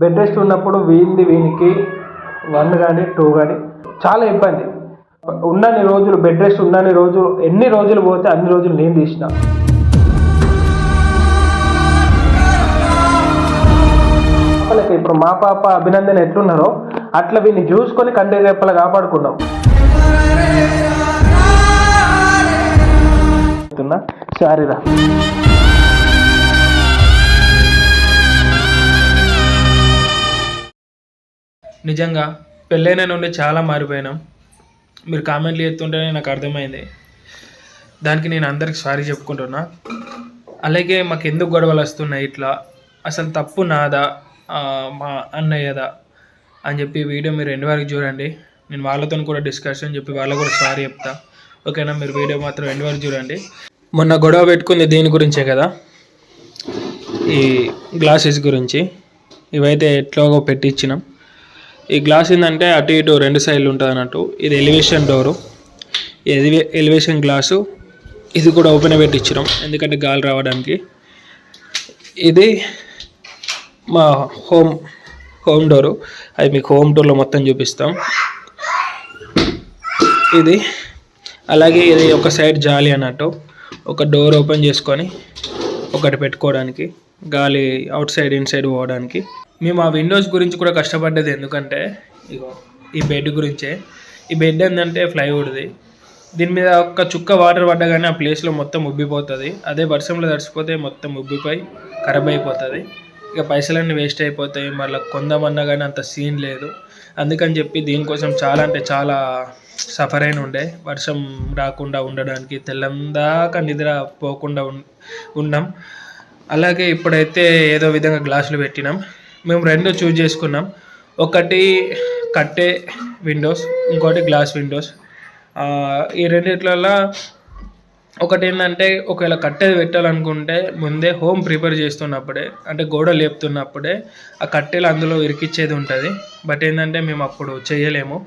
Bed rest ఉన్నప్పుడు వీంది వీనికి వన్ కానీ టూ కానీ చాలా ఇబ్బంది. ఉన్నన్ని రోజులు బెడ్ రెస్ట్ ఉన్నన్ని రోజులు ఎన్ని రోజులు పోతే అన్ని రోజులు నేను తీసిన. పాపలకి ఇప్పుడు మా పాప అభినందన ఎట్లున్నారో అట్లా వీళ్ళని చూసుకొని కంటి రెప్పలు కాపాడుకున్నాం. సారీరా. నిజంగా పెళ్ళైన నుండి చాలా మారిపోయినాం. మీరు కామెంట్లు చేస్తుంటేనే నాకు అర్థమైంది. దానికి నేను అందరికి సారీ చెప్పుకుంటున్నా. అలాగే మాకు ఎందుకు గొడవలు వస్తున్నాయి ఇట్లా? అసలు తప్పు నాదా? మా అన్నయ్యదా? అని చెప్పి వీడియో మీరు ఎండ్ వరకు చూడండి. నేను వాళ్ళతో కూడా డిస్కషన్ చెప్పి వాళ్ళకు కూడా సారీ చెప్తా. ఓకేనా? మీరు వీడియో మాత్రం ఎండ్ వరకు చూడండి. మొన్న గొడవ పెట్టుకుంది దీని గురించే కదా? ఈ గ్లాసెస్ గురించి. ఇవైతే ఎట్లాగో పెట్టించినాం. ఈ గ్లాస్ ఏంటంటే అటు ఇటు రెండు సైడ్లు ఉంటుంది అన్నట్టు. ఇది ఎలివేషన్ డోరు ఇది ఎలివేషన్ గ్లాసు ఇది కూడా ఓపెన్ పెట్టించినాం ఎందుకంటే గాలి రావడానికి. ఇది మా హోమ్ హోమ్ డోరు అది మీకు హోమ్ టూర్లో మొత్తం చూపిస్తాం. ఇది అలాగే ఇది ఒక సైడ్ జాలి అన్నట్టు. ఒక డోర్ ఓపెన్ చేసుకొని ఒకటి పెట్టుకోవడానికి గాలి అవుట్ సైడ్ ఇన్ సైడ్ పోవడానికి. మేము ఆ విండోస్ గురించి కూడా కష్టపడ్డది ఎందుకంటే ఇగో ఈ బెడ్ గురించే. ఈ బెడ్ ఏంటంటే ప్లైవుడ్ది. దీని మీద ఒక్క చుక్క వాటర్ పడ్డగానే ఆ ప్లేస్లో మొత్తం ఉబ్బిపోతుంది. అదే వర్షంలో తడిసిపోతే మొత్తం ఉబ్బిపోయి ఖరాబ్ అయిపోతుంది. ఇక పైసలన్నీ వేస్ట్ అయిపోతాయి. మళ్ళీ కొందామన్నా కానీ అంత సీన్ లేదు. అందుకని చెప్పి దీనికోసం చాలా అంటే చాలా సఫర్ అయిన ఉండే. వర్షం రాకుండా ఉండడానికి తెల్లందాక నిద్ర పోకుండా ఉన్నాం. అలాగే ఇప్పుడైతే ఏదో విధంగా గ్లాసులు పెట్టినాం. మేము రెండు చూజ్ చేసుకున్నాం. ఒకటి కట్టే విండోస్ ఇంకోటి గ్లాస్ విండోస్ ఈ రెండిట్లలో ఒకటి ఏంటంటే ఒకవేళ కట్టేది పెట్టాలనుకుంటే ముందే హోమ్ ప్రిపేర్ చేస్తున్నప్పుడే అంటే గోడ లేపుతున్నప్పుడే ఆ కట్టెలు అందులో ఇరికిచ్చేది ఉంటుంది. బట్ ఏంటంటే మేము అప్పుడు చేయలేము.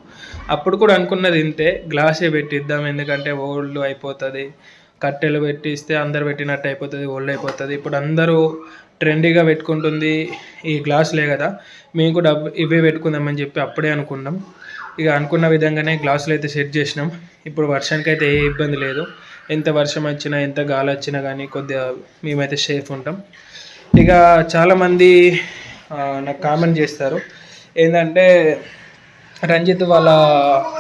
అప్పుడు కూడా అనుకున్నది ఇంతే గ్లాసే పెట్టిద్దాం ఎందుకంటే ఓల్డ్ అయిపోతుంది. కట్టెలు పెట్టిస్తే అందరు పెట్టినట్టు అయిపోతుంది ఓల్డ్ అయిపోతుంది. ఇప్పుడు అందరూ ట్రెండీగా పెట్టుకుంటుంది ఈ గ్లాసులే కదా. మేము కూడా ఇవే పెట్టుకుందామని చెప్పి అప్పుడే అనుకున్నాం. ఇక అనుకున్న విధంగానే గ్లాసులు అయితే సెట్ చేసినాం. ఇప్పుడు వర్షానికి అయితే ఏ ఇబ్బంది లేదు. ఎంత వర్షం వచ్చినా ఎంత గాలి వచ్చినా కానీ కొద్దిగా మేమైతే సేఫ్ ఉంటాం. ఇక చాలామంది నాకు కామెంట్ చేస్తారు. ఏంటంటే రంజిత్ వాళ్ళ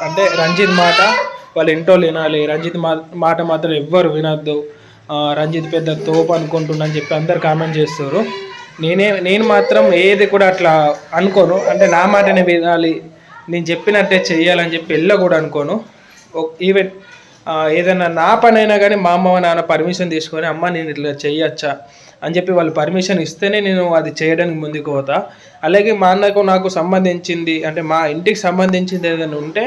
అంటే రంజిత్ మాట వాళ్ళ ఇంట్లో వినాలి. రంజిత్ మా మాట మాత్రం ఎవ్వరు వినొద్దు. రంజిత్ పెద్ద తోపు అనుకుంటున్నా అని చెప్పి అందరు కామెంట్ చేస్తారు నేనే నేను మాత్రం ఏది కూడా అట్లా అనుకోను. అంటే నా మాటనే వినాలి. నేను చెప్పినట్టే చేయాలని చెప్పి వెళ్ళ కూడా అనుకోను. ఈవెన్ ఏదైనా నా పని అయినా కానీ మా అమ్మ నాన్న పర్మిషన్ తీసుకొని అమ్మ నేను ఇట్లా చేయొచ్చా అని చెప్పి వాళ్ళు పర్మిషన్ ఇస్తేనే నేను అది చేయడానికి ముందుకు పోతా. అలాగే మా అన్నకు నాకు సంబంధించింది అంటే మా ఇంటికి సంబంధించింది ఏదైనా ఉంటే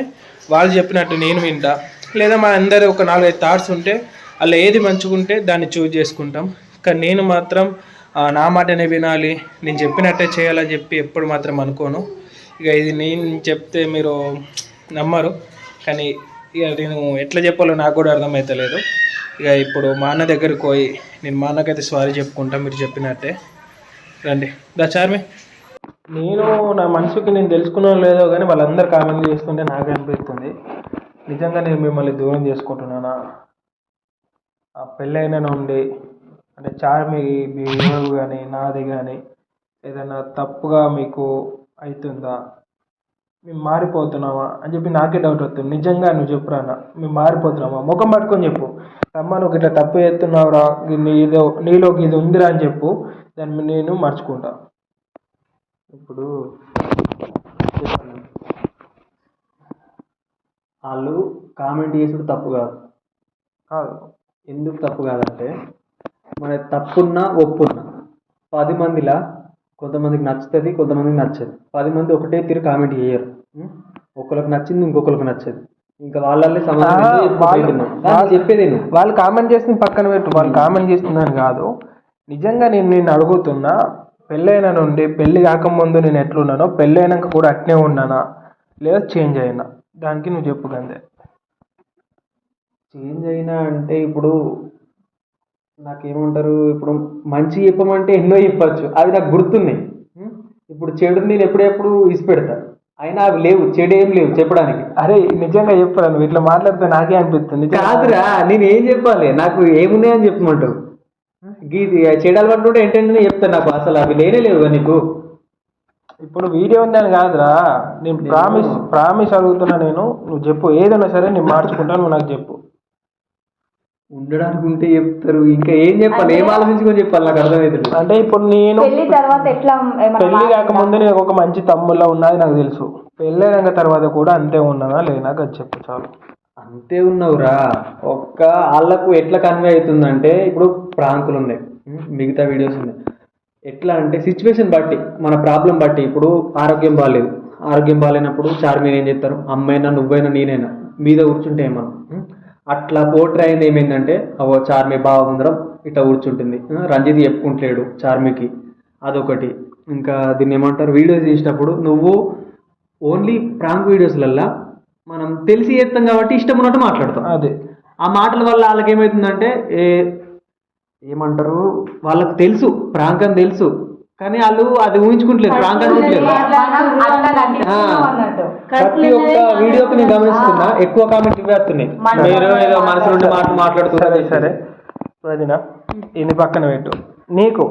వాళ్ళు చెప్పినట్టు నేను వింటా. లేదా మా అందరు ఒక నాలుగైదు థాట్స్ ఉంటే అలా ఏది మంచుకుంటే దాన్ని చూజ్ చేసుకుంటాం. కానీ నేను మాత్రం నా మాటనే వినాలి నేను చెప్పినట్టే చేయాలని చెప్పి ఎప్పుడు మాత్రం అనుకోను. ఇక ఇది నేను చెప్తే మీరు నమ్మరు. కానీ ఇక నేను ఎట్లా చెప్పాలో నాకు కూడా అర్థమవుతలేదు ఇక ఇప్పుడు మా అన్న దగ్గరికి పోయి నేను మా అన్నకైతే సారీ చెప్పుకుంటా మీరు చెప్పినట్టే. రండి. దా చార్మి. నేను నా మనసుకి నేను తెలుసుకున్నాను లేదో కానీ వాళ్ళందరూ కామెంట్ చేస్తుంటే నాకే అనిపిస్తుంది. నిజంగా నేను మిమ్మల్ని దూరం చేసుకుంటున్నానా? పెళ్ళైన నుండి అంటే చార్మి బిహేవ్ కానీ నాది కానీ ఏదైనా తప్పుగా మీకు అవుతుందా మేము మారిపోతున్నామా? అని చెప్పి నాకే డౌట్ వస్తుంది. నిజంగా నువ్వు చెప్పురా అన్న. మేము మారిపోతున్నామా? ముఖం పట్టుకొని చెప్పు. అమ్మ నువ్వు ఇట్లా తప్పు చేస్తున్నావురా నీదో నీలోకి ఇది ఉందిరా అని చెప్పు. దాన్ని నేను మర్చుకుంటా. ఇప్పుడు. వాళ్ళు కామెంట్ చేసుడు తప్పు కాదు. కాదు. ఎందుకు తప్పు కాదంటే మన తప్పున్నా ఒప్పున్నా. పది మందిలా కొంతమందికి నచ్చుతుంది కొంతమందికి నచ్చదు. పది మంది ఒకటే తీరు కామెంట్ చేయరు? ఒకరికి నచ్చింది ఇంకొకరికి నచ్చదు. ఇంకా సమాధానం వాళ్ళు- వాళ్ళు- చెప్పేది వాళ్ళు కామెంట్ చేసిన పక్కన పెట్టు. వాళ్ళు కామెంట్ చేస్తుందని కాదు. నిజంగా నేను నేను అడుగుతున్నా పెళ్ళైన నుండి పెళ్ళి కాకముందు నేను ఎట్లున్నానో పెళ్ళైనాక కూడా అట్నే ఉన్నానా? లేదా చేంజ్ అయినా? దానికి నువ్వు చెప్పు గందే చేంజ్ అయినా అంటే ఇప్పుడు నాకేమంటారు ఇప్పుడు మంచి చెప్పమంటే ఎన్నో చెప్పచ్చు. అవి నాకు గుర్తున్నాయి? ఇప్పుడు చెడు నేను ఎప్పుడెప్పుడు ఇసి పెడతా అయినా అవి లేవు చెడు ఏం లేవు చెప్పడానికి. అరే నిజంగా చెప్పరా నువ్వు ఇట్లా మాట్లాడితే నాకే అనిపిస్తుంది. కాదురా నేను ఏం చెప్పాలి? నాకు ఏమున్నాయని చెప్పమంటావు? గీది చెడు అలవాటు కూడా ఏంటంటే చెప్తాను నాకు అసలు అవి లేనే లేవు నీకు. ఇప్పుడు వీడియో ఉందని కాదురా. నేను ప్రామిస్ ప్రామిస్ అడుగుతున్నా నేను. నువ్వు చెప్పు ఏదైనా సరే నేను మార్చుకుంటా నువ్వు నాకు చెప్పు. ఉండడానికి ఉంటే చెప్తారు. ఇంకా ఏం చెప్పాలి? ఏం ఆలోచించుకొని చెప్పాలి? నాకు అర్థమవుతుంది అంటే ఇప్పుడు నేను పెళ్ళి తర్వాత ఎట్లా పెళ్ళి కాకముందు నేను ఒక మంచి తమ్ముళ్ళ ఉన్నది నాకు తెలుసు. పెళ్ళైనాక తర్వాత కూడా అంతే ఉన్నానా లేనా అది చెప్పు చాలు. అంతే ఉన్నావురా. ఒక్క వాళ్ళకు ఎట్లా కన్వే అవుతుందంటే ఇప్పుడు ప్రాంకులు ఉన్నాయి. మిగతా వీడియోస్ ఉన్నాయి. ఎట్లా అంటే సిచ్యువేషన్ బట్టి మన ప్రాబ్లం బట్టి ఇప్పుడు ఆరోగ్యం బాగాలేదు ఆరోగ్యం బాగాలేనప్పుడు చార్మీన్ ఏం చేస్తారు? అమ్మైనా నువ్వైనా నేనైనా మీద కూర్చుంటే ఏమన్నా? ఉం? అట్లా పోట్రీ అయింది ఏమైందంటే అవో చార్మి బాగుందరం ఇట్లా కూర్చుంటుంది. రంజిత్ చెప్పుకుంటలేడు చార్మికి. అదొకటి. ఇంకా దీన్ని ఏమంటారు? వీడియోస్ చేసినప్పుడు నువ్వు ఓన్లీ ప్రాంక్ వీడియోస్లల్లా మనం తెలిసి చేస్తాం కాబట్టి ఇష్టం ఉన్నట్టు మాట్లాడతాం. అదే. ఆ మాటల వల్ల వాళ్ళకి ఏమవుతుందంటే ఏ ఏమంటారు? వాళ్ళకు తెలుసు ప్రాంక్ అని తెలుసు. కానీ వాళ్ళు అది ఊహించుకుంటలేరు ప్రాంక్ అనుకుంటలేరు మనం అట్లా నటిస్తున్నాం ఆ. అన్నట్టు. ప్రతి ఒక్క వీడియోకి నేను గమనిస్తున్నా ఎక్కువ కామెంట్ ఇవే వస్తున్నాయి. మన- మీరు ఏదో మనసు నుండి మాట సరే మాట్లాడుతున్నారు సరే వదిన ఇది పక్కన పెట్టు. నీకు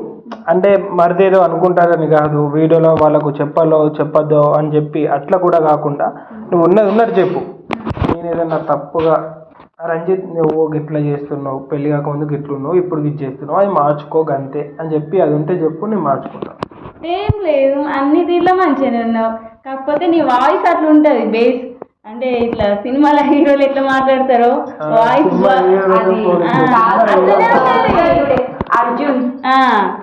అంటే మరిదేదో అనుకుంటారని కాదు వీడియోలో వాళ్ళకు చెప్పాలో చెప్పొద్దో అని చెప్పి అట్లా కూడా కాకుండా నువ్వు ఉన్నది ఉన్నట్టు చెప్పు. నేను ఏదన్నా తప్పుగా రంజిత్ నువ్వు గిట్లా చేస్తున్నావు పెళ్ళి కాకముందు గిట్లున్నావు ఇప్పుడు గిట్ చేస్తున్నావు అది మార్చుకో గంతే అని చెప్పి అది ఉంటే చెప్పు నేను మార్చుకుంటా. ఏం లేదు అన్ని తీర్లో మంచిగానే ఉన్నావు. కాకపోతే నీ వాయిస్ అట్లా ఉంటది బేస్. అంటే ఇట్లా సినిమాల హీరోలు ఎట్లా మాట్లాడతారో వాయిస్. అర్జున్. ఆ.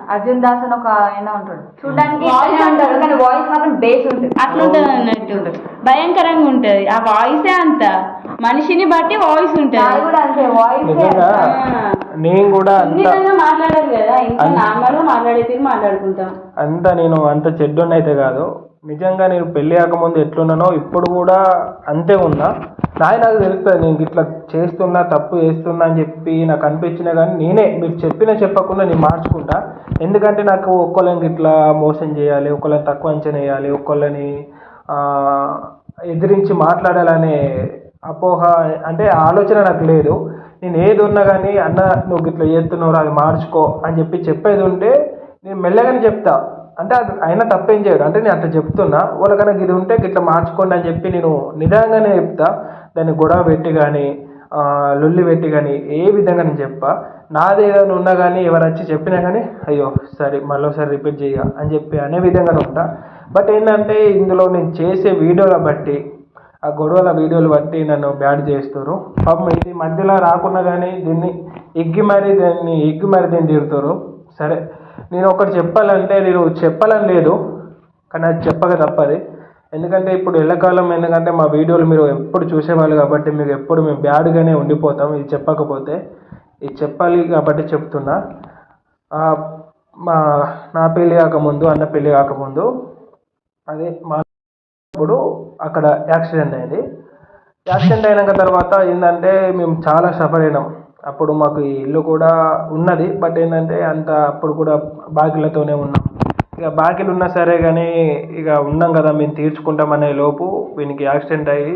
అర్జున్ దాస్ అని ఒక ఆయన ఉంటాడు. చూడడానికి ఉంటాడు. కానీ వాయిస్ మాత్రం బేస్ ఉంటుంది. అట్లా ఉంటది అన్నట్టు. భయంకరంగా ఉంటది. ఆ వాయిసే అంత. మనిషిని బట్టి వాయిస్ ఉంటది. కూడా అంతే వాయిస్ నిజంగా నేను కూడా అంత సున్నితంగా మాట్లాడరు కదా ఇంకా అంత- నార్మల్గా మాట్లాడే తీరు మాట్లాడుకుంటాం. అంత నేను అంత చెడ్డోని అయితే కాదు. నిజంగా నేను పెళ్ళి కాకముందు ఎట్లున్నానో ఇప్పుడు కూడా అంతే ఉన్నా. నాయ నాకు తెలుస్తుంది నేను ఇట్లా చేస్తున్నా తప్పు చేస్తున్నా అని చెప్పి నాకు అనిపించినా కానీ నేనే మీరు చెప్పినా చెప్పకుండా నేను మార్చుకుంటా. ఎందుకంటే నాకు ఒక్కళ్ళని ఇట్లా మోసం చేయాలి ఒకళ్ళని తక్కువ అంచనా వేయాలి ఒకళ్ళని ఆ, ఎదిరించి మాట్లాడాలనే అపోహ అంటే ఆలోచన నాకు లేదు. నేను ఏది ఉన్నా కానీ అన్న నువ్వు ఇట్లా చేస్తున్నావు అది మార్చుకో అని చెప్పి చెప్పేది ఉంటే నేను మెల్లగానే చెప్తా. అంటే అది అయినా తప్పేం చేయడు. అంటే నేను అట్లా చెప్తున్నా. వాళ్ళకన్నా ఇది ఉంటే ఇట్లా మార్చుకోండి అని చెప్పి నేను నిదానంగానే చెప్తా. దాన్ని గొడవ పెట్టి కానీ లొల్లి పెట్టి కానీ ఏ విధంగా నేను చెప్పా. నాది ఏదైనా ఉన్నా కానీ ఎవరు వచ్చి చెప్పినా కానీ అయ్యో సరే మళ్ళీసారి రిపీట్ చేయ అని చెప్పి అనే విధంగా ఉంటా. బట్ ఏంటంటే ఇందులో నేను చేసే వీడియోల బట్టి ఆ గొడవల వీడియోలు బట్టి నన్ను బ్యాడ్ చేస్తారు. పాపం ఇది మధ్యలో రాకున్నా కానీ దీన్ని ఎగ్గి మరీ దాన్ని ఎగ్గి మరీ దీన్ని తిడతారు. సరే నేను ఒకటి చెప్పాలంటే నేను చెప్పాలని లేదు కానీ అది చెప్పక తప్పది. ఎందుకంటే ఇప్పుడు ఎల్లకాలం ఎందుకంటే మా వీడియోలు మీరు ఎప్పుడు చూసేవాళ్ళు కాబట్టి మీకు ఎప్పుడు మేము బ్యాడ్గానే ఉండిపోతాం ఇది చెప్పకపోతే. ఇది చెప్పాలి కాబట్టి చెప్తున్నా. మా నా పెళ్ళి కాకముందు అన్న పెళ్ళి కాకముందు అదే మా ఇప్పుడు అక్కడ యాక్సిడెంట్ అయింది. యాక్సిడెంట్ అయినాక తర్వాత ఏంటంటే మేము చాలా సఫర్ అయినాం. అప్పుడు మాకు ఈ ఇల్లు కూడా ఉన్నది. బట్ ఏంటంటే అంత అప్పుడు కూడా బాకీలతోనే ఉన్నాం. ఇక బాకీలు ఉన్నా సరే కానీ ఇక ఉన్నాం కదా మేము తీర్చుకుంటామనే లోపు వీనికి యాక్సిడెంట్ అయ్యి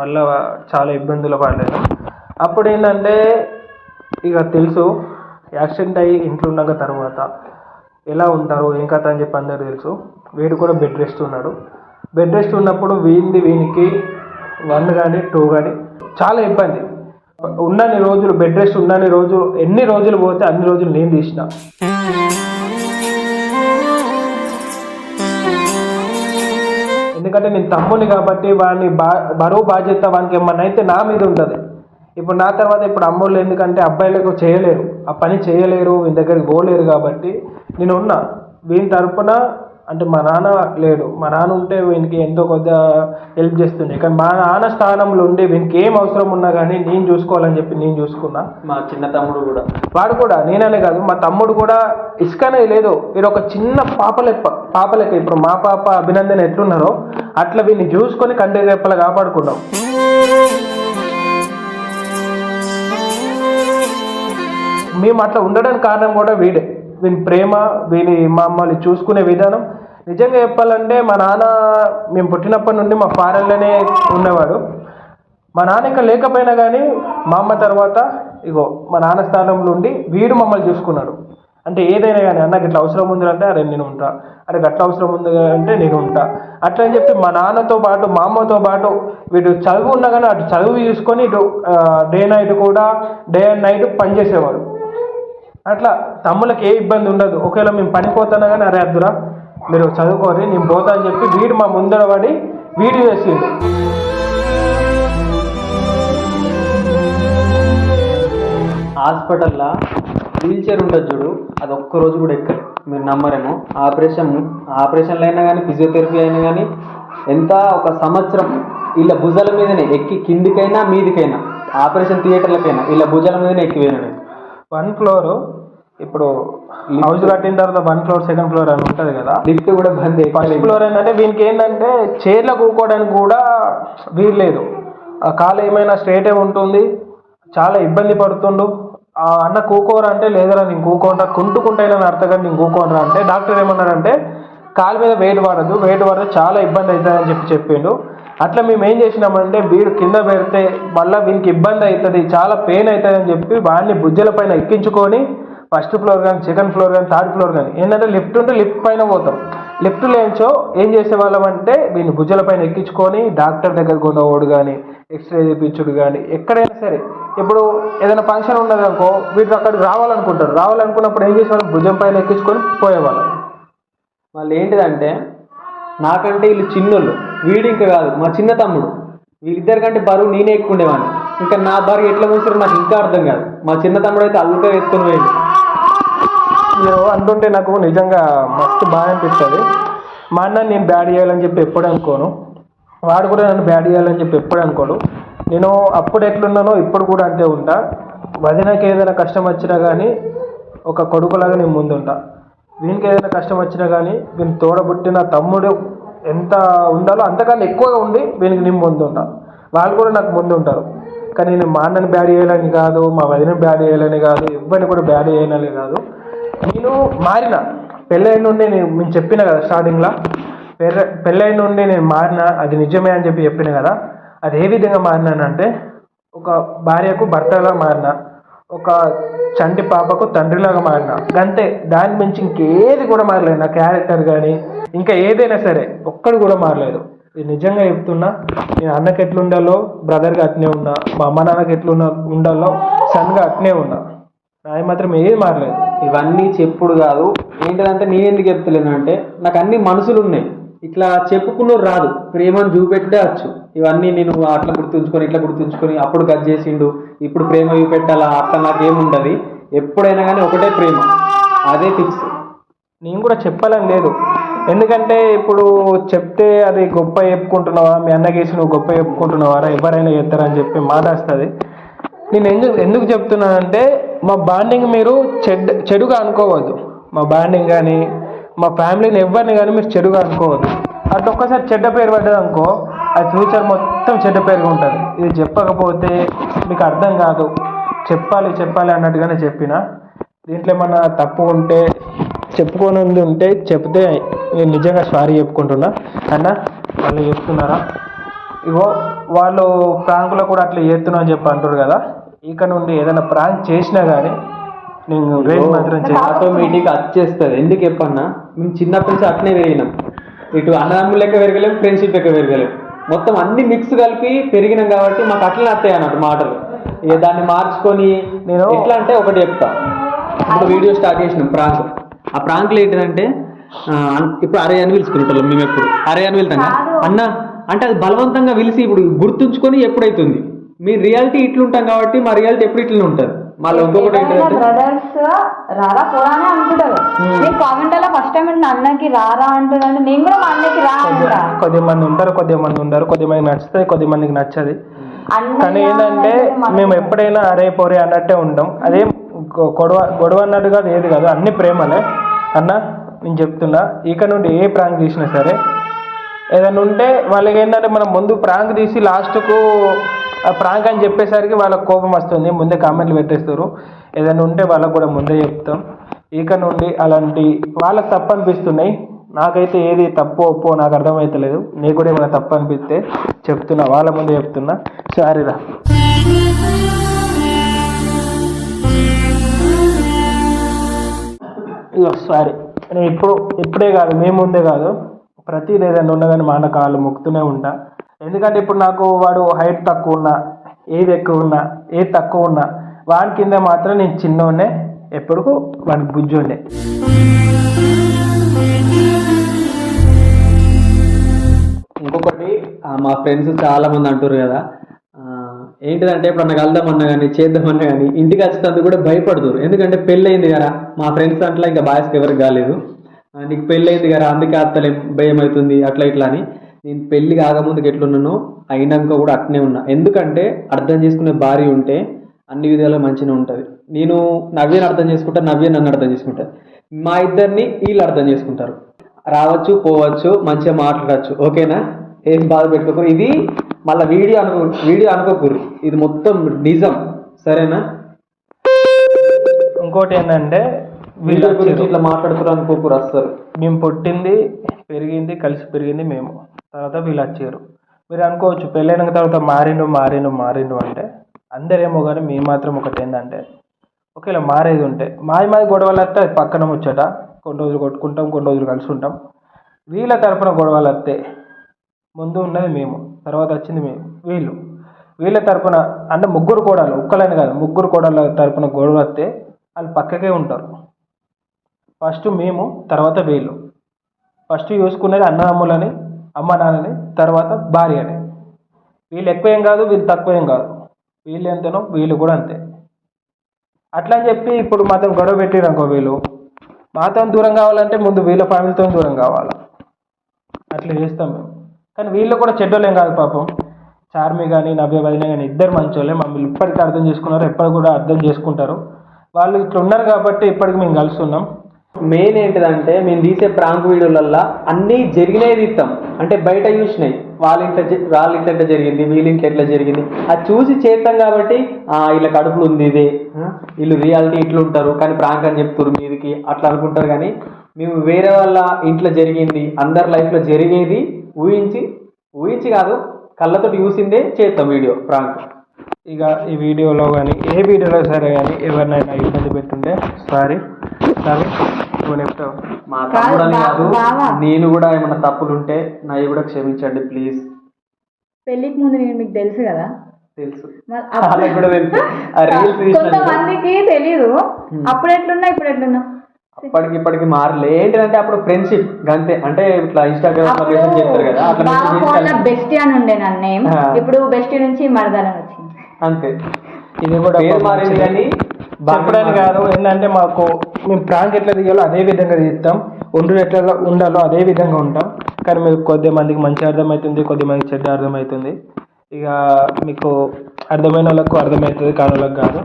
మళ్ళా చాలా ఇబ్బందులు పడలేదు అప్పుడు ఏంటంటే ఇక తెలుసు యాక్సిడెంట్ అయ్యి ఇంట్లో ఉన్నాక తర్వాత ఎలా ఉంటారు ఏం కథ అని చెప్పి అందరూ తెలుసు. వీడు కూడా బెడ్ రెస్ట్ ఉన్నాడు. బెడ్ రెస్ట్ ఉన్నప్పుడు వీంది వీనికి వన్ కానీ టూ కానీ చాలా ఇబ్బంది. ఉన్నన్ని రోజులు బెడ్ రెస్ట్ ఉన్నన్ని రోజులు ఎన్ని రోజులు పోతే అన్ని రోజులు నేను తీసిన. ఎందుకంటే నేను తమ్ముని కాబట్టి వాడిని బా బరువు బాధ్యత వానికి ఏమన్నా అయితే నా మీద ఉంటుంది. ఇప్పుడు నా తర్వాత ఇప్పుడు అమ్మోళ్ళు ఎందుకంటే అబ్బాయిలకు చేయలేరు. ఆ పని చేయలేరు వీని దగ్గరికి పోలేరు కాబట్టి నేను ఉన్నా. వీని తరపున అంటే మా నాన్న లేడు. మా నాన్న ఉంటే వీనికి ఎంతో కొద్ది హెల్ప్ చేస్తుండే. కానీ మా నాన్న స్థానంలో ఉండి వీనికి ఏం అవసరం ఉన్నా కానీ నేను చూసుకోవాలని చెప్పి నేను చూసుకున్నా. మా చిన్న తమ్ముడు కూడా. వాడు కూడా నేననే కాదు మా తమ్ముడు కూడా ఇసుకనే లేదు. వీడు ఒక చిన్న పాప లెక్క పాప లెక్క ఇప్పుడు మా పాప అభినందన ఎట్లున్నారో అట్లా వీడిని చూసుకొని కంటి రెప్పలు కాపాడుకున్నాం. మేము అట్లా ఉండడానికి కారణం కూడా వీడే. వీని ప్రేమ వీని మమ్మల్ని చూసుకునే విధానం. నిజంగా చెప్పాలంటే మా నాన్న మేము పుట్టినప్పటి నుండి మా ఫారెన్లోనే ఉండేవాడు మా నాన్న ఇక్కడ లేకపోయినా కానీ మా అమ్మ తర్వాత ఇగో మా నాన్న స్థానంలో ఉండి వీడు మమ్మల్ని చూసుకున్నాడు. అంటే ఏదైనా కానీ అన్నకి ఇట్లా అవసరం ఉంది అంటే అరే నేను ఉంటా. అరే గట్ల అవసరం ఉంది అంటే నేను ఉంటా. అట్లా అని చెప్పి మా నాన్నతో పాటు మా అమ్మతో పాటు వీడు చదువు ఉన్నా కానీ అటు చదువు చూసుకొని ఇటు డే నైట్ కూడా డే అండ్ నైట్ పనిచేసేవాడు అట్లా తమ్ముళ్ళకి ఏ ఇబ్బంది ఉండదు. ఒకవేళ మేము పనిపోతున్నా కానీ అరే అద్దురా మీరు చదువుకోరి నేను పోతా అని చెప్పి వీడు మా ముందర పడి వీడియో వేసిండు. హాస్పిటల్లో వీల్ చైర్ ఉంటుంది చూడు. అది ఒక్క రోజు కూడా ఎక్కదు. మీరు నమ్మరేమో. ఆపరేషన్ ఆపరేషన్లు అయినా కానీ ఫిజియోథెరపీ అయినా కానీ ఎంత ఒక సంవత్సరం వీళ్ళ భుజాల మీదనే ఎక్కి కిందికైనా మీదికైనా ఆపరేషన్ థియేటర్లకైనా వీళ్ళ భుజాల మీదనే నేను వన్ ఫ్లోర్ ఇప్పుడు హౌస్ కట్టిన తర్వాత వన్ ఫ్లోర్ సెకండ్ ఫ్లోర్ అని ఉంటుంది కదా. లిఫ్ట్ కూడా బంద్ ఫస్ట్ ఫ్లోర్ ఏంటంటే దీనికి ఏంటంటే చైర్లో కూకోవడానికి కూడా వీలు లేదు ఆ కాలు ఏమైనా స్ట్రైటే ఉంటుంది. చాలా ఇబ్బంది పడుతుండు. ఆ అన్న కూకోరా అంటే లేదరా నేను కూకోనరా కుంటుకుంటైనా అర్థం నేను కూకోనరా అంటే. డాక్టర్ ఏమన్నారంటే కాలు మీద వెయిట్ పడద్దు వెయిట్ పడితే చాలా ఇబ్బంది అవుతుందని చెప్పి చెప్పిండు. అట్లా మేము ఏం చేసినామంటే వీడు కింద పెడితే మళ్ళీ వీనికి ఇబ్బంది అవుతుంది చాలా పెయిన్ అవుతుంది అని చెప్పి వాడిని భుజల పైన ఎక్కించుకొని ఫస్ట్ ఫ్లోర్ కానీ సెకండ్ ఫ్లోర్ కానీ థర్డ్ ఫ్లోర్ కానీ. ఏంటంటే లిఫ్ట్ ఉంటే లిఫ్ట్ పైన పోతాం. లిఫ్ట్ లేంచో ఏం చేసేవాళ్ళం అంటే వీళ్ళు భుజల పైన ఎక్కించుకొని డాక్టర్ దగ్గర కొనవాడు కానీ ఎక్స్రే చేయించుడు కానీ ఎక్కడైనా సరే. ఇప్పుడు ఏదైనా ఫంక్షన్ ఉన్నదనుకో వీళ్ళు అక్కడికి రావాలనుకుంటారు రావాలనుకున్నప్పుడు ఏం చేసేవాళ్ళు? భుజం పైన ఎక్కించుకొని పోయేవాళ్ళం. వాళ్ళు ఏంటిదంటే నాకంటే వీళ్ళు చిన్నోళ్ళు. వీడు ఇంకా కాదు మా చిన్న తమ్ముడు. వీళ్ళిద్దరికంటే బరువు నేనే ఎక్కువ ఉండేవాడిని. ఇంకా నా బరువు ఎట్లా మూసారో నాకు ఇంకా అర్థం కాదు. మా చిన్న తమ్ముడు అయితే అల్లుగా ఎత్తుకుని పోయింది మీరు అంటుంటే నాకు నిజంగా మస్తు బాగా అనిపిస్తుంది. మా అన్న నేను బ్యాడ్ చేయాలని చెప్పి ఎప్పుడు అనుకోను. వాడు కూడా నన్ను బ్యాడ్ చేయాలని చెప్పి ఎప్పుడు అనుకోడు. నేను అప్పుడు ఎట్లున్నానో ఇప్పుడు కూడా అంతే ఉంటా. వదినకి ఏదైనా కష్టం వచ్చినా కానీ ఒక కొడుకులాగా నేను ముందుంటా. వీనికి ఏదైనా కష్టం వచ్చినా కానీ వీని తోడబుట్టిన తమ్ముడు ఎంత ఉండాలో అంతకన్నా ఎక్కువగా ఉండి వీనికి నేను ముందుంటా. వాళ్ళు కూడా నాకు ముందు ఉంటారు కానీ నేను మా అన్నని బ్యాడ్ చేయాలని కాదు మా వదిన బ్యాడ్ చేయాలని కాదు ఎవరిని కూడా బ్యాడ్ చేయాలని కాదు. నేను మారిన. పెళ్ళైన నుండి నేను నేను చెప్పిన కదా స్టార్టింగ్లో పెళ్ళ పెళ్ళైన నుండి నేను మారిన అది నిజమే అని చెప్పి చెప్పిన కదా? అది ఏ విధంగా మారినానంటే ఒక భార్యకు భర్తలా మారిన ఒక చంటి పాపకు తండ్రిలాగా మారిన అంతే దాని మించి ఇంకేది కూడా మారలేదు. నా క్యారెక్టర్ కానీ ఇంకా ఏదైనా సరే ఒక్కడు కూడా మారలేదు. ఇది నిజంగా చెప్తున్నా నేను అన్నకి ఎట్లుండాలో బ్రదర్గా అట్నే ఉన్నా మా అమ్మ నాన్నకి ఎట్లున్నా ఉండాలో సన్గా అట్నే ఉన్నా. నాది మాత్రం ఏది మారలేదు. ఇవన్నీ చెప్పుడు కాదు. ఏంటిదంటే నేను ఎందుకు చెప్తలేను అంటే నాకు అన్ని మనసులు ఉన్నాయి. ఇట్లా చెప్పుకున్న రాదు. ప్రేమను చూపెట్టే వచ్చు. ఇవన్నీ నేను అట్లా గుర్తుంచుకొని ఇట్లా గుర్తుంచుకొని అప్పుడు గది చేసిండు. ఇప్పుడు ప్రేమ చూపెట్టాలా? అట్లా నాకేముండదు. ఎప్పుడైనా కానీ ఒకటే ప్రేమ. అదే ఫిక్స్ నేను కూడా చెప్పాలని లేదు. ఎందుకంటే ఇప్పుడు చెప్తే అది గొప్ప చెప్పుకుంటున్నావా? మీ అన్నకేసి నువ్వు గొప్ప చెప్పుకుంటున్నావారా? ఎవరైనా చెప్తారని చెప్పి మాట వస్తుంది నేను ఎందుకు ఎందుకు చెప్తున్నానంటే మా బాండింగ్ మీరు చెడ్ చెడుగా అనుకోవద్దు. మా బాండింగ్ కానీ మా ఫ్యామిలీని ఎవరిని కానీ మీరు చెడుగా అనుకోవద్దు. అట్లా ఒక్కసారి చెడ్డ పేరు పడ్డది అనుకో అది ఫ్యూచర్ మొత్తం చెడ్డ పేరుగా ఉంటుంది. ఇది చెప్పకపోతే మీకు అర్థం కాదు. చెప్పాలి చెప్పాలి అన్నట్టుగానే చెప్పిన. దీంట్లో ఏమన్నా తప్పు ఉంటే చెప్పుకోనుంది ఉంటే చెప్తే నేను నిజంగా సారీ చెప్పుకుంటున్నా. అన్న వాళ్ళు చెప్తున్నారా ఇగో వాళ్ళు ప్రాంకులో కూడా అట్లా చేస్తున్నా అని చెప్పి అంటారు కదా. ఇక నుండి ఏదైనా ప్రాంక్ చేసినా కానీ నేను రేంజ్ మాత్రం ఆటోమేటిక్ వచ్చేస్తుంది ఎందుకు చెప్పన్నా? మేము చిన్నప్పటి నుంచి అట్నే పెరిగినాం. ఇటు అన్నదమ్ములు లెక్క పెరగలేం ఫ్రెండ్షిప్ లెక్క పెరగలేం. మొత్తం అన్ని మిక్స్ కలిపి పెరిగినాం కాబట్టి మాకు అట్లనే వస్తాయి అన్నట్టు మాటలు. ఇక దాన్ని మార్చుకొని నేను ఎట్లా అంటే ఒకటి చెప్తా. ఇప్పుడు వీడియో స్టార్ట్ చేసినాం ప్రాంక్ ఆ ప్రాంక్లు ఏంటిదంటే ఆ, ఇప్పుడు అరే అని పిలుచుకునేటోళ్ళం మేము ఎప్పుడు అరే అని వెళ్తాం అన్న అంటే అది బలవంతంగా పిలిచి ఇప్పుడు గుర్తుంచుకొని ఎప్పుడైతుంది? మీ రియాలిటీ ఇట్లుంటాం కాబట్టి మా రియాలిటీ ఎప్పుడు ఇట్లనే ఉంటుంది? మళ్ళీ ఇంకొకటి బ్రదర్స్ రారా పోరానే అనుకుంటారు. నేను కామెంట్లో ఫస్ట్ టైం ఇట్లా అన్నకి రారా అంటున్నాను. నేను కూడా మా అన్నకి రా అంటా కొద్ది మంది ఉంటారు కొద్ది మంది ఉండరు కొద్ది మందికి నచ్చుతుంది కొద్ది మందికి నచ్చదు. కానీ ఏంటంటే మేము ఎప్పుడైనా అరే పోరే అన్నట్టే ఉంటాం. అదేం గొడవ గొడవ అన్నట్టు కాదు ఏది కాదు. అన్ని ప్రేమలే. అన్న నేను చెప్తున్నా ఇక నుండి ఏ ప్రాంక్ తీసినా సరే ఏదైనా ఉంటే వాళ్ళకి ఏంటంటే మనం ముందు ప్రాంక్ తీసి లాస్ట్కు ఆ ప్రాంక్ అని చెప్పేసరికి వాళ్ళకి కోపం వస్తుంది. ముందే కామెంట్లు పెట్టేస్తారు. ఏదైనా ఉంటే వాళ్ళకు కూడా ముందే చెప్తాం. ఇక నుండి అలాంటి వాళ్ళకి తప్పు అనిపిస్తున్నాయి. నాకైతే ఏది తప్పు ఒప్పో నాకు అర్థమవుతలేదు నీకు కూడా ఏమైనా తప్పు అనిపిస్తే చెప్తున్నా. వాళ్ళ ముందు చెప్తున్నా. సారీరా సారీ. నేను ఇప్పుడు ఇప్పుడే కాదు మీ ముందే కాదు. ప్రతిది ఏదైనా ఉన్నా కానీ మా అన్న కాళ్ళు మొక్కుతూనే ఉంటా. ఎందుకంటే ఇప్పుడు నాకు వాడు హైట్ తక్కువ ఉన్నా ఏది ఎక్కువ ఉన్నా ఏది తక్కువ ఉన్నా వాని కింద మాత్రం నేను చిన్నోడే ఎప్పుడు వాడికి బుజ్జుండే ఇంకొకటి మా ఫ్రెండ్స్ చాలా మంది అంటారు కదా ఏంటిదంటే ఇప్పుడు నాకు వెళ్దామన్నా కానీ చేద్దామన్నా కానీ ఇంటికి వచ్చేటందుకు కూడా భయపడుతురు ఎందుకంటే పెళ్ళి అయింది కదా మా ఫ్రెండ్స్ దాంట్లో ఇంకా బాయ్స్కి ఎవరికి కాలేదు. నీకు పెళ్ళి అయింది కదా అందుకే అత్తలే భయం అవుతుంది అట్లా ఇట్లా అని. నేను పెళ్ళి కాకముందుకు ఎట్లున్నానో అయినాక కూడా అట్నే ఉన్నా. ఎందుకంటే అర్థం చేసుకునే భార్య ఉంటే అన్ని విధాలు మంచిగా ఉంటుంది. నేను నవ్యను అర్థం చేసుకుంటా నవ్య నన్ను అర్థం చేసుకుంటారు మా ఇద్దరిని వీళ్ళు అర్థం చేసుకుంటారు. రావచ్చు పోవచ్చు మంచిగా మాట్లాడచ్చు. ఓకేనా? ఏం బాధ పెట్టుకోకూరు ఇది మళ్ళీ వీడియో అనుకో వీడియో అనుకోకూరు ఇది మొత్తం నిజం. సరేనా? ఇంకోటి ఏంటంటే వీడియో గురించి వీళ్ళు ఇట్లా మాట్లాడుతున్నారు అనుకోకూరు అస్సలు మేము పుట్టింది పెరిగింది కలిసి పెరిగింది మేము. తర్వాత వీళ్ళు వచ్చారు. మీరు అనుకోవచ్చు పెళ్ళైన తర్వాత మారిండు మారిండు మారిండు అంటే అందరేమో కానీ మేము మాత్రం ఒకటి ఏంటంటే ఒకవేళ మారేది ఉంటే మాది మాది గొడవలు వస్తే అది పక్కన ముచ్చట. కొన్ని రోజులు కొట్టుకుంటాం కొన్ని రోజులు కలిసి ఉంటాం. వీళ్ళ తరపున గొడవలు వస్తే ముందు ఉన్నది మేము తర్వాత వచ్చింది మేము వీళ్ళు. వీళ్ళ తరపున అంటే ముగ్గురు కోడలు ఒక్కలని కాదు ముగ్గురు కోడల తరపున గొడవ వస్తే వాళ్ళు పక్కకే ఉంటారు. ఫస్ట్ మేము తర్వాత వీళ్ళు. ఫస్ట్ చూసుకునేది అన్నదమ్ములని అమ్మ నాన్నని తర్వాత భార్యని వీళ్ళు ఎక్కువ ఏం కాదు వీళ్ళు తక్కువ ఏం కాదు. వీళ్ళు ఎంతనో వీళ్ళు కూడా అంతే. అట్లా అని చెప్పి ఇప్పుడు మాత్రం గొడవ పెట్టిరు అనుకో వీళ్ళు. మాతో దూరం కావాలంటే ముందు వీళ్ళ ఫ్యామిలీతో దూరం కావాలి. అట్లా చేస్తాం మేము. కానీ వీళ్ళు కూడా చెడ్డోళ్ళేం కాదు పాపం. చార్మి కానీ నవ్య వదిన కానీ ఇద్దరు మంచోళ్ళే. మమ్మల్ని ఇప్పటికీ అర్థం చేసుకున్నారు ఎప్పటికి కూడా అర్థం చేసుకుంటారు. వాళ్ళు ఇట్లా ఉన్నారు కాబట్టి ఇప్పటికి మేము కలుస్తున్నాం మెయిన్ ఏంటిదంటే మేము తీసే ప్రాంక్ వీడియోలల్లో అన్నీ జరిగినాయి తీస్తాం అంటే బయట చూసినాయి. వాళ్ళ ఇంట్లో వాళ్ళ ఇంట్లో ఎట్లా జరిగింది? వీళ్ళ ఇంట్లో ఎట్లా జరిగింది? అది చూసి చేస్తాం కాబట్టి వీళ్ళ కడుపులు ఉంది ఇదే. వీళ్ళు రియాలిటీ ఇట్లా ఉంటారు. కానీ ప్రాంక్ అని చెప్తారు మీదికి. అట్లా అనుకుంటారు కానీ మేము వేరే వాళ్ళ ఇంట్లో జరిగింది అందరి లైఫ్లో జరిగేది ఊహించి ఊహించి కాదు కళ్ళతో చూసిందే చేస్తాం వీడియో ప్రాంక్. ఇక ఈ వీడియోలో కానీ ఏ వీడియోలో సరే కానీ ఎవరినైనా ఇబ్బంది పెట్టుంటే సారీ. సారీ నువ్వు చెప్తావు మా తమ్ముడని కాదు. నేను కూడా ఏమైనా తప్పులుంటే నావి కూడా క్షమించండి ప్లీజ్. పెళ్ళికి ముందు నేను మీకు తెలుసు కదా? తెలుసు. మరి అప్పుడు- కూడా తెలుసు. కొంతమందికి ఎట్లున్నా ఇప్పుడు ఎట్లున్నా అప్పటికి ఇప్పటికి మారలే. ఏంటంటే అప్పుడు ఫ్రెండ్షిప్ గంతే. అంటే ఇట్లా ఇన్స్టాగ్రామ్ మెసేజ్ చేస్తారు కదా అట్లా బెస్టీ అని ఉండే నన్ను నేమ్. ఇప్పుడు బెస్టీ నుంచి మరదలని వచ్చింది. అంతే. ఇది కూడా పేరు మారింది. కానీ చెప్పడానికి కాదు. ఏంటంటే మాకు మేము ప్రాంక్ ఎట్లా తీయాలో అదే విధంగా తీస్తాం ఉండు ఎట్లా ఉండాలో అదే విధంగా ఉంటాం. కానీ మీకు కొద్ది మందికి మంచి అర్థమవుతుంది కొద్దిమంది చెడ్డ అర్థమవుతుంది ఇక మీకు అర్థమైన వాళ్ళకు అర్థమవుతుంది కాని వాళ్ళకి కాదు.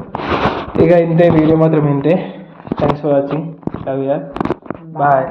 ఇక ఇంతే వీడియో మాత్రం ఇంతే. Thanks for watching love you bye